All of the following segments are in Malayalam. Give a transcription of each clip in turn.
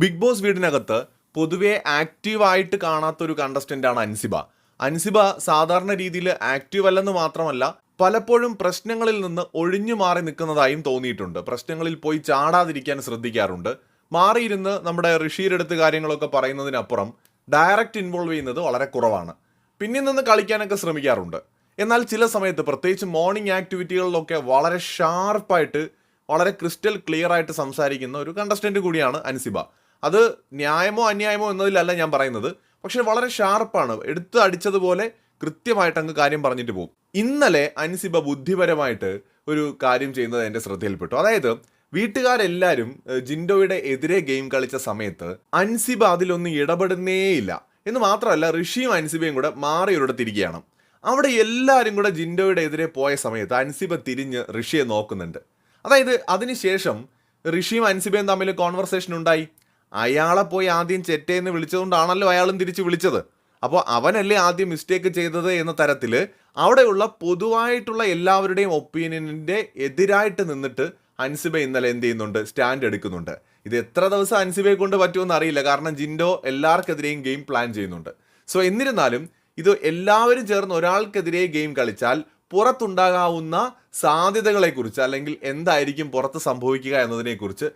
ബിഗ് ബോസ് വീടിനകത്ത് പൊതുവെ ആക്റ്റീവായിട്ട് കാണാത്തൊരു കണ്ടസ്റ്റന്റ് ആണ് അൻസിബ. അൻസിബ സാധാരണ രീതിയിൽ ആക്റ്റീവ് അല്ലെന്ന് മാത്രമല്ല പലപ്പോഴും പ്രശ്നങ്ങളിൽ നിന്ന് ഒഴിഞ്ഞു മാറി നിൽക്കുന്നതായും തോന്നിയിട്ടുണ്ട്. പ്രശ്നങ്ങളിൽ പോയി ചാടാതിരിക്കാൻ ശ്രദ്ധിക്കാറുണ്ട്. മാറിയിരുന്ന് നമ്മുടെ ഋഷിയുടെ അടുത്ത് കാര്യങ്ങളൊക്കെ പറയുന്നതിനപ്പുറം ഡയറക്റ്റ് ഇൻവോൾവ് ചെയ്യുന്നത് വളരെ കുറവാണ്. പിന്നിൽ നിന്ന് കളിക്കാനൊക്കെ ശ്രമിക്കാറുണ്ട്. എന്നാൽ ചില സമയത്ത് പ്രത്യേകിച്ച് മോർണിംഗ് ആക്ടിവിറ്റികളിലൊക്കെ വളരെ ഷാർപ്പായിട്ട് വളരെ ക്രിസ്റ്റൽ ക്ലിയർ ആയിട്ട് സംസാരിക്കുന്ന ഒരു കണ്ടസ്റ്റന്റ് കൂടിയാണ് അൻസിബ. അത് ന്യായമോ അന്യായമോ എന്നതിലല്ല ഞാൻ പറയുന്നത്. പക്ഷെ വളരെ ഷാർപ്പാണ്. എടുത്ത് അടിച്ചതുപോലെ കൃത്യമായിട്ട് അങ്ങ് കാര്യം പറഞ്ഞിട്ട് പോകും ഇന്നലെ അൻസിബ ബുദ്ധിപരമായിട്ട് ഒരു കാര്യം ചെയ്യുന്നത് എന്റെ ശ്രദ്ധയിൽപ്പെട്ടു. അതായത് വീട്ടുകാരെല്ലാവരും ജിൻഡോയുടെ എതിരെ ഗെയിം കളിച്ച സമയത്ത് അൻസിബ അതിലൊന്നും ഇടപെടുന്നേയില്ല എന്ന് മാത്രമല്ല ഋഷിയും അൻസിബയും കൂടെ മാറി ഒരിടത്തിരിക്കുകയാണ്. അവിടെ എല്ലാവരും കൂടെ ജിൻഡോയുടെ എതിരെ പോയ സമയത്ത് അൻസിബ തിരിഞ്ഞ് ഋഷിയെ നോക്കുന്നുണ്ട്. അതായത് അതിനുശേഷം ഋഷിയും അൻസിബയും തമ്മിൽ കോൺവെർസേഷൻ ഉണ്ടായി. അയാളെ പോയി ആദ്യം ചെറ്റേന്ന് വിളിച്ചതുകൊണ്ടാണല്ലോ അയാളും തിരിച്ച് വിളിച്ചത്. അപ്പോൾ അവനല്ലേ ആദ്യം മിസ്റ്റേക്ക് ചെയ്തത് എന്ന തരത്തിൽ അവിടെയുള്ള പൊതുവായിട്ടുള്ള എല്ലാവരുടെയും ഒപ്പീനിയനിന്റെ എതിരായിട്ട് നിന്നിട്ട് അൻസിബ ഇന്നലെ എന്ത് ചെയ്യുന്നുണ്ട്? സ്റ്റാൻഡ് എടുക്കുന്നുണ്ട്. ഇത് എത്ര ദിവസം അൻസിബയെ കൊണ്ട് പറ്റുമെന്ന് അറിയില്ല. കാരണം ജിൻഡോ എല്ലാവർക്കെതിരെയും ഗെയിം പ്ലാൻ ചെയ്യുന്നുണ്ട്. സോ എന്നിരുന്നാലും ഇത് എല്ലാവരും ചേർന്ന് ഒരാൾക്കെതിരെ ഗെയിം കളിച്ചാൽ പുറത്തുണ്ടാകാവുന്ന സാധ്യതകളെക്കുറിച്ച് അല്ലെങ്കിൽ എന്തായിരിക്കും പുറത്ത് സംഭവിക്കുക എന്നതിനെക്കുറിച്ച്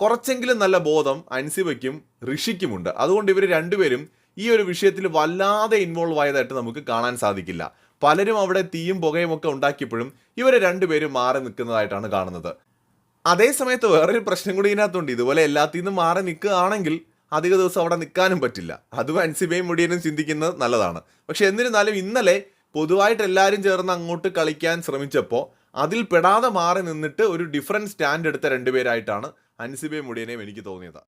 കുറച്ചെങ്കിലും നല്ല ബോധം അൻസിബയ്ക്കും ഋഷിക്കുമുണ്ട്. അതുകൊണ്ട് ഇവർ രണ്ടുപേരും ഈ ഒരു വിഷയത്തിൽ വല്ലാതെ ഇൻവോൾവ് ആയതായിട്ട് നമുക്ക് കാണാൻ സാധിക്കില്ല. പലരും അവിടെ തീയും പുകയും ഒക്കെ ഉണ്ടാക്കിയപ്പോഴും ഇവരെ രണ്ടുപേരും മാറി നിൽക്കുന്നതായിട്ടാണ് കാണുന്നത്. അതേസമയത്ത് വേറൊരു പ്രശ്നം കൂടി ഇതിനകത്തുണ്ട്. ഇതുപോലെ എല്ലാത്തിൽ നിന്നും മാറി നിൽക്കുകയാണെങ്കിൽ അധിക ദിവസം അവിടെ നിൽക്കാനും പറ്റില്ല. അതും അൻസിബയും മുടിയനും ചിന്തിക്കുന്നത് നല്ലതാണ്. പക്ഷെ എന്നിരുന്നാലും ഇന്നലെ പൊതുവായിട്ട് എല്ലാവരും ചേർന്ന് അങ്ങോട്ട് കളിക്കാൻ ശ്രമിച്ചപ്പോൾ അതിൽ പെടാതെ മാറി നിന്നിട്ട് ഒരു ഡിഫറന്റ് സ്റ്റാൻഡ് എടുത്ത രണ്ടുപേരായിട്ടാണ് അൻസിബെ മുടിയനെയും എനിക്ക് തോന്നിയത്.